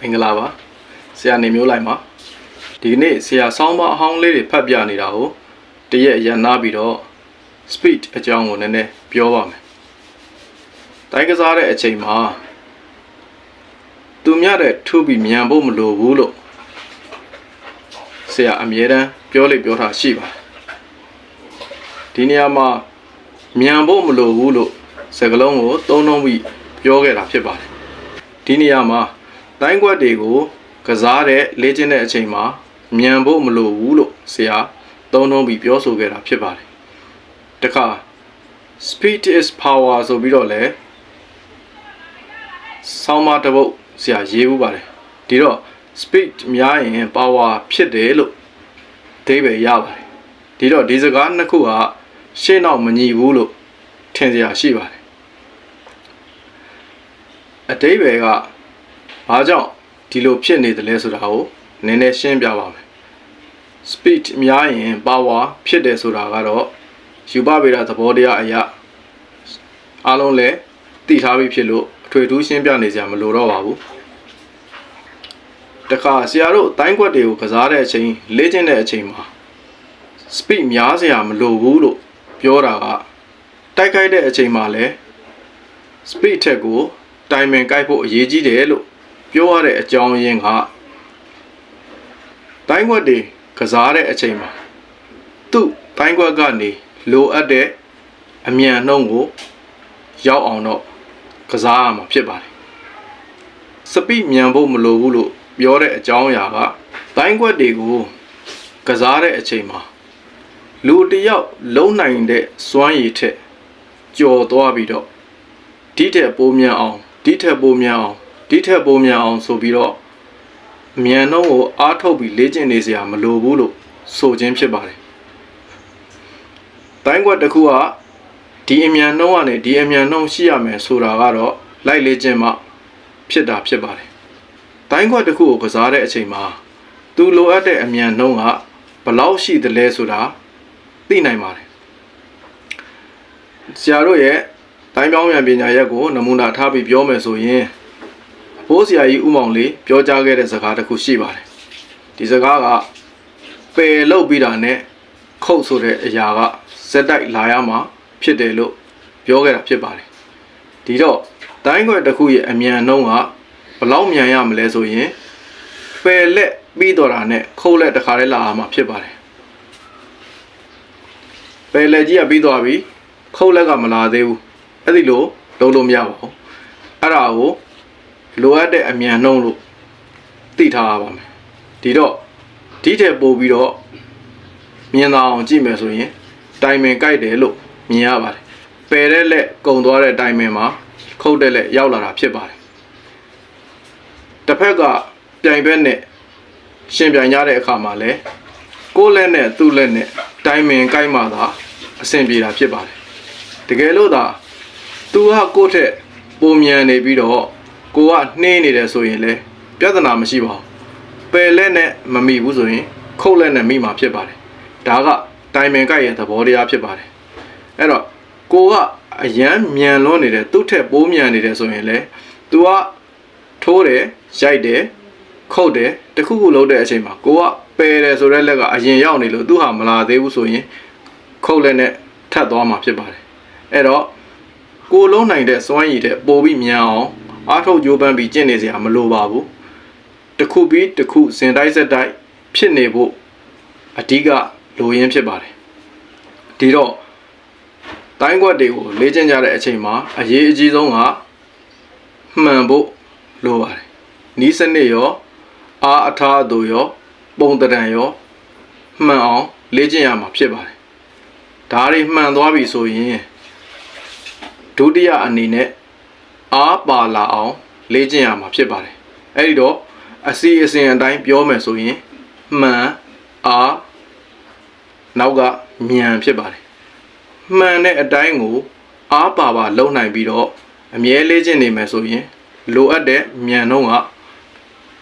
မင်္ဂလာပါဆရာနေမျိုးလိုက်ပါဒီကနေ့ဆရာဆောင်းပါအဟောင်းလေးတွေဖတ်ပြနေတာကိုတရက်ရန်နာပြီးတော့ speed အကြောင်းကိုနည်းနည်းပြောပါမယ်တိုင်းကစားတဲ့အချိန်မှာသူများတဲ့ထူပြီးမြန်ဖို့မလိုဘူးလို့ဆရာအမြဲတမ်းပြောလေပြောတာရှိပါတယ်ဒီနေရာမှာမြန်ဖို့မလိုဘူးလို့စကားလုံးကိုသုံးနှုံးပြီးပြောခဲ့တာဖြစ်ပါတယ်ဒီနေရာမှာ တိုင်းကွက်တွေကို ကစားတဲ့လေ့ကျင့်တဲ့အချိန်မှာမြန်ဖို့မလိုဘူးလို့ဆရာသုံးနှုံးပြီးပြောဆိုခဲ့တာဖြစ်ပါတယ်တခါ speed is power ဆိုပြီးတော့လဲဆောင်းမတစ်ပုတ်ဆရာရေးဦးပါတယ်ဒီတော့ speed များရင် power ဖြစ်တယ်လို့အဓိပ္ပာယ်ရပါတယ်ဒီတော့ဒီစကားနှစ်ခုကရှေ့နောက်မညီဘူးလို့ထင်စရာရှိပါတယ်အဓိပ္ပာယ်က ဘာကြောင့်ဒီလိုဖြစ်နေတယ်လဲဆိုတာကိုနည်းနည်းရှင်းပြပါမယ် speed များရင် power ဖြစ်တယ်ဆိုတာကတော့ယူပဗေဒသဘောတရားအရာအားလုံးလည်းသိထားပြီးဖြစ်လို့အထွေထူးရှင်းပြနေကြမလိုတော့ပါဘူးတခါဆရာတို့တိုင်းခွက်တွေကိုကစားတဲ့အချိန်လေ့ကျင့်တဲ့အချိန်မှာ speed များစရာမလိုဘူးလို့ပြောတာကတိုက်ခိုက်တဲ့အချိန်မှာလည်း speed ထက်ကိုတိုင်ပင်ကိုက်ဖို့အရေးကြီးတယ်လို့ ပြောရတဲ့အကြောင်းရင်းကတိုင်းခွက်တွေကစားတဲ့အချိန်မှာသူ့တိုင်းခွက်ကနေလိုအပ်တဲ့အမြန်နှုံးကိုရောက်အောင်တော့ကစားရမှာဖြစ်ပါတယ်စပိမြန်ဖို့မလိုဘူးလို့ပြောတဲ့အကြောင်းအရာကတိုင်းခွက်တွေကိုကစားတဲ့အချိန်မှာလူတစ်ယောက်လုံးနိုင်တဲ့စွမ်းရည်ထက်ကြော်သွားပြီးတော့ဒီထက်ပိုမြန်အောင်ဒီထက်ပိုမြန်အောင် ဒီထက်ပိုမြန်အောင်ဆိုပြီးတော့အမြန်နှုံးကိုအားထုတ်ပြီးလေ့ကျင့်နေစရာမလိုဘူးလို့ဆိုခြင်းဖြစ်ပါတယ်တိုင်းခွက်တစ်ခုကဒီအမြန်နှုံးကနေဒီအမြန်နှုံးရှိရမယ်ဆိုတာကတော့လိုက်လေ့ကျင့်မှဖြစ်တာဖြစ်ပါတယ်တိုင်းခွက်တစ်ခုကိုကစားတဲ့အချိန်မှာသူလိုအပ်တဲ့အမြန်နှုံးကဘယ်လောက်ရှိသလဲဆိုတာသိနိုင်ပါတယ်ဆရာတို့ရဲ့တိုင်းပြောင်းပြန်ပညာရက်ကိုနမူနာထားပြီးပြောမယ်ဆိုရင် အဖိုးဆရာကြီးဥမောင်လေးပြောကြားခဲ့တဲ့စကားတစ်ခုရှိပါတယ်ဒီစကားကပယ်လုတ်ပြီးတာနဲ့ခုတ်ဆိုတဲ့အရာကဇက်တိုက်လာရမှာဖြစ်တယ်လို့ပြောခဲ့တာဖြစ်ပါတယ်ဒီတော့တိုင်းခွက်တစ်ခုရဲ့အမြန်နှုံးကဘယ်လောက်မြန်ရမလဲဆိုရင်ပယ်လက်ပြီးတော့တာနဲ့ခုတ်လက်တစ်ခါတည်းလာရမှာဖြစ်ပါတယ်ပယ်လက်ကြီးကပြီးသွားပြီခုတ်လက်ကမလာသေးဘူးအဲ့ဒီလိုလုံးလို့မရပါဘူးအဲ့ဒါကို လိုအပ်တဲ့အမြန်နှုံးလို့သိထားရပါမယ်ဒီတော့ဒီထက်ပိုပြီးတော့မြင်သာအောင်ကြည့်မယ်ဆိုရင်တိုင်ပင်ကြိုက်တယ်လို့မြင်ရပါတယ်ပယ်တဲ့လက်ကုံသွားတဲ့တိုင်ပင်မှာခုတ်တဲ့လက်ရောက်လာတာဖြစ်ပါတယ်တစ်ဖက်ကပြိုင်ဘက်နဲ့ရှင်ပြိုင်ကြတဲ့အခါမှာလဲကိုယ်လက်နဲ့သူ့လက်နဲ့တိုင်ပင်ကြိုက်မှသာအဆင်ပြေတာဖြစ်ပါတယ်တကယ်လို့သာသူကကိုယ့်ထက်ပုံမြန်နေပြီးတော့ ကိုကနှင်းနေတယ်ဆိုရင်လေပြဿနာမရှိပါဘူးပယ်လက်နဲ့မမိဘူးဆိုရင် ခုတ်လက်နဲ့မိမှာဖြစ်ပါတယ်ဒါကတိုင်ပင်ကြိုက်ရဲ့သဘောတရားဖြစ်ပါတယ်အဲ့တော့ကိုကအရန်မြန်လွန်းနေတယ်သူ့ထက်ပိုးမြန်နေတယ်ဆိုရင်လေ तू ကထိုးတယ်ရိုက်တယ်ခုတ်တယ်တခုခုလုပ်တဲ့အချိန်မှာကိုကပယ်တယ်ဆိုတဲ့လက်ကအရင်ရောက်နေလို့သူဟာမလာသေးဘူးဆိုရင်ခုတ်လက်နဲ့ထပ်သွားမှာဖြစ်ပါတယ်အဲ့တော့ကိုလုံးနိုင်တဲ့စွမ်းရည်တဲ့ပိုပြီးမြန်အောင် အားထုတ်ကြိုးပမ်းပြီးကျင့်နေစရာမလိုပါဘူးတစ်ခုပြီးတစ်ခုစင်တိုက်ဆက်တိုက်ဖြစ်နေဖို့အဓိကလိုရင်းဖြစ်ပါတယ်ဒီတော့တိုင်းကွက်တွေကိုလေ့ကျင့်ကြတဲ့အချိန်မှာအရေးအကြီးဆုံးကမှန်ဖို့လိုပါတယ်နီးစနစ်ရောအားအထားအသူရော ပုံတံရောမှန်အောင်လေ့ကျင့်ရမှာဖြစ်ပါတယ်ဒါတွေမှန်သွားပြီဆိုရင်ဒုတိယအနေနဲ့ အားပါလာအောင်လေ့ကျင့်ရမှာဖြစ်ပါတယ်အဲ့ဒီတော့အစီအစဉ်အတိုင်းပြောမယ်ဆိုရင်မှန်အားနောက်ကမြန်ဖြစ်ပါတယ်မှန်တဲ့အတိုင်းကိုအားပါပါလုံနိုင်ပြီးတော့အမြဲလေ့ကျင့်နေမယ်ဆိုရင်လိုအပ်တဲ့မြန်နှုံးက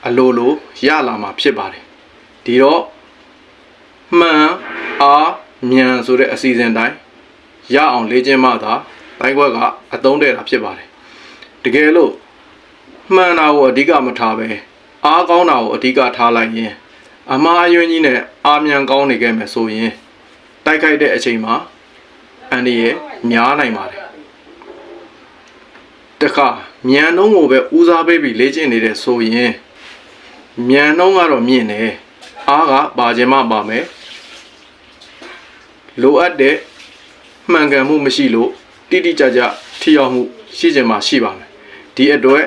အလိုလိုရလာမှာဖြစ်ပါတယ်ဒီတော့မှန်အားမြန်ဆိုတဲ့အစီအစဉ်တိုင်းရအောင်လေ့ကျင့်မှသာတိုင်းခွက်ကအသုံးတဲ့တာဖြစ်ပါတယ် တကယ်လို့မှန်တာကိုအဓိကမထားပဲအားကောင်းတာကိုအဓိကထားလိုက်ရင်အမားအယွင်းကြီးနဲ့အာမြန်ကောင်းနေခဲ့မယ်ဆိုရင်တိုက်ခိုက်တဲ့အချိန်မှာအန်ဒီရဲ့များနိုင်ပါတယ်တခါမြန်နှုံးကိုပဲဦးစားပေးပြီးလေ့ကျင့်နေတဲ့ဆိုရင်မြန်နှုံးကတော့မြင့်တယ်အားကပါခြင်းမပါမယ်လိုအပ်တဲ့မှန်ကန်မှုမရှိလို့တိတိကျကျထိရောက်မှုရှိခြင်းမှရှိပါမယ် ဒီအတွက်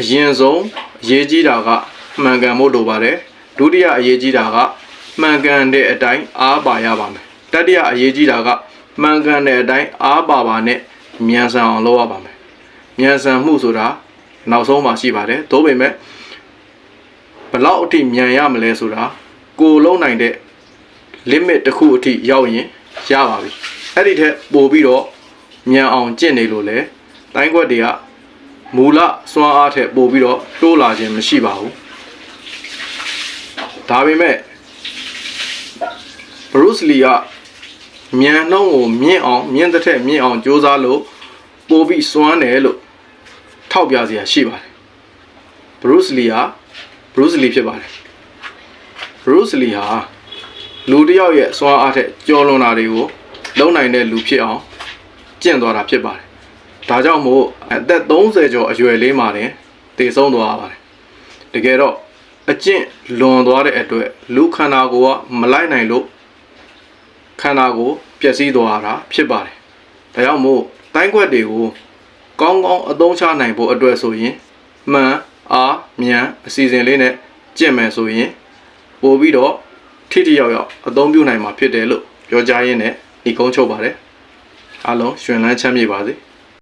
အရင်ဆုံးအရေးကြီးတာကမှန်ကန်မှုလိုပါတယ်ဒုတိယအရေးကြီးတာကမှန်ကန်တဲ့အတိုင်းအားပါရပါမယ်တတိယအရေးကြီးတာကမှန်ကန်တဲ့အတိုင်းအားပါပါနဲ့မြန်ဆန်အောင်လုပ်ရပါမယ်မြန်ဆန်မှုဆိုတာနောက်ဆုံးမှရှိပါတယ်သို့ပေမဲ့ဘလောက်အထိမြန်ရမလဲဆိုတာကိုယ်လုံးနိုင်တဲ့ limit တစ်ခုအထိရောက်ရင်ရပါပြီအဲ့ဒီထက်ပိုပြီးတော့မြန်အောင်ကျင့်နေလို့လေ တိုင်းခွက်တွေကမူလစွမ်းအားထက်ပိုပြီးတော့တိုးလာခြင်းမရှိပါဘူးဒါပေမဲ့ဘရုစ်လီကမြန်နှုံးကိုမြင့်အောင်မြင့်တဲ့ထက်မြင့်အောင်ကြိုးစားလို့ပိုပြီးစွမ်းတယ်လို့ထောက်ပြစရာရှိပါတယ်ဘရုစ်လီကဘရုစ်လီဖြစ်ပါတယ်ဘရုစ်လီဟာလူတစ်ယောက်ရဲ့စွမ်းအားထက်ကျော်လွန်တာတွေကိုလုံနိုင်တဲ့လူဖြစ်အောင်ကျင့်သွားတာဖြစ်ပါတယ်။ ဒါကြောင့်မို့အသက်30ကျော်အရွယ်လေးမှာတင်တည်ဆုံးသွားပါတယ်။တကယ်တော့အကျင့်လွန်သွားတဲ့အတွက်လူခန္ဓာကိုယ်ကမလိုက်နိုင်လို့ခန္ဓာကိုယ်ပျက်စီးသွားတာဖြစ်ပါတယ်။ဒါကြောင့်မို့တိုင်းခွက်တွေကိုကောင်းကောင်းအသုံးချနိုင်ဖို့အတွက်ဆိုရင်မှန်အားမြန်အစီအစဉ်လေးနဲ့ကျင့်မယ်ဆိုရင်ပို့ပြီးတော့ထိထိရောက်ရောက်အသုံးပြုနိုင်မှာဖြစ်တယ်လို့ပြောကြားရင်းနဲ့ဒီကုန်းချုပ်ပါတယ်အားလုံးရှင်လန်းချမ်းမြေပါစေ